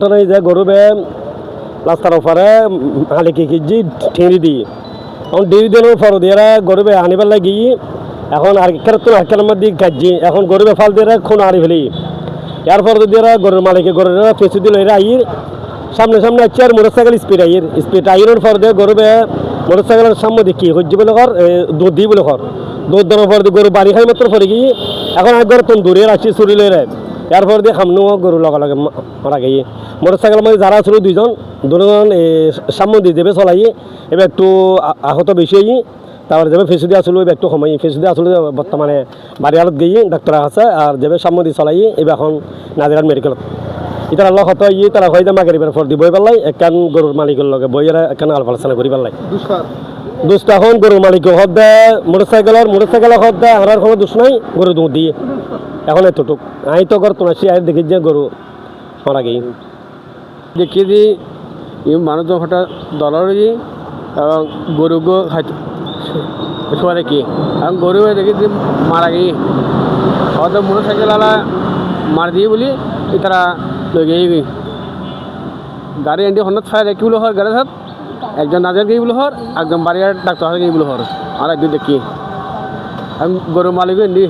এই যে গরু বে রাস্তার ওপরে মালিকে কেজি ঠেঁড়ি দিয়ে এখন ডেরি দিনের পর দিয়ে গরু বে আনিবার লাগি। এখন আর একটা নম্বর দিক গাজি। এখন গরু বে ফাল দিয়ে খুন আনি ফেলি। এরপর দিয়ে গরুর মালিকে গরুর পেছু দিল এরা আইর। সামনে সামনে আছে আর মোটর সাইকেল স্পিড আইর। স্পিড আইরের পর দিয়ে গরু বে মোটর সাইকেলের সামনে দেখি হজ্জি বলে কর দুধ দিই বলে কর। দুধ দেওয়ার পর গরু বাড়ি খাই মাত্র পরে গিয়ে, এখন এক ঘর তন্দুরি রাখছি চুরি লই এরপর দিয়ে খামনু গরু লগে লগে মারা গিয়ে। মোটর সাইকেল মধ্যে যারা ছিল দুইজন দুজন সামনে দিয়ে দেবে চলাই এবার একটু আহত বেশি তারপরে যাবে ফেসু দিয়ে আসলো একটু সময় ফেসু দিয়ে আসলে বর্তমানে বাড়ি আলত গিয়ে ডাক্তার আছে আর যাবে সামনে দিয়ে চলাই এবার এখন নাজিরাট মেডিকেলত ইতার আল্লাহ হত ইয়ে তারা হয়ে মাগের এবার ফর দিব পেলাই একান গরুর মালিকের লগে বইয়েরা একান আল আলোচনা করি পেলাই দোস্ত এখন গরুর মালিক হদ দেয় মোটর সাইকেলের মোটর সাইকেলের হদ দেয় আমার কোনো দোষ নাই গরু দুধ দিয়ে। এখন এতটুক। আমি তো গর তোমার সে দেখি যে গরু মারা গিয়ে গরু গো খাইতে। সবাই কি? এবং গরু দেখি যে মারা গিয়ে হয়তো মোটর সাইকেল আলা মার দিয়ে বলি তারা লই গাড়ি এন্ডি হন্নত ফায়ার একই বলে হর? গাড়ি হাত একজন নাজার গিয়ে বলে হর, একজন বাড়ির ডাক্তার গিয়ে বলে হর? আর একদিন দেখি। গরু মালিক এন্ডি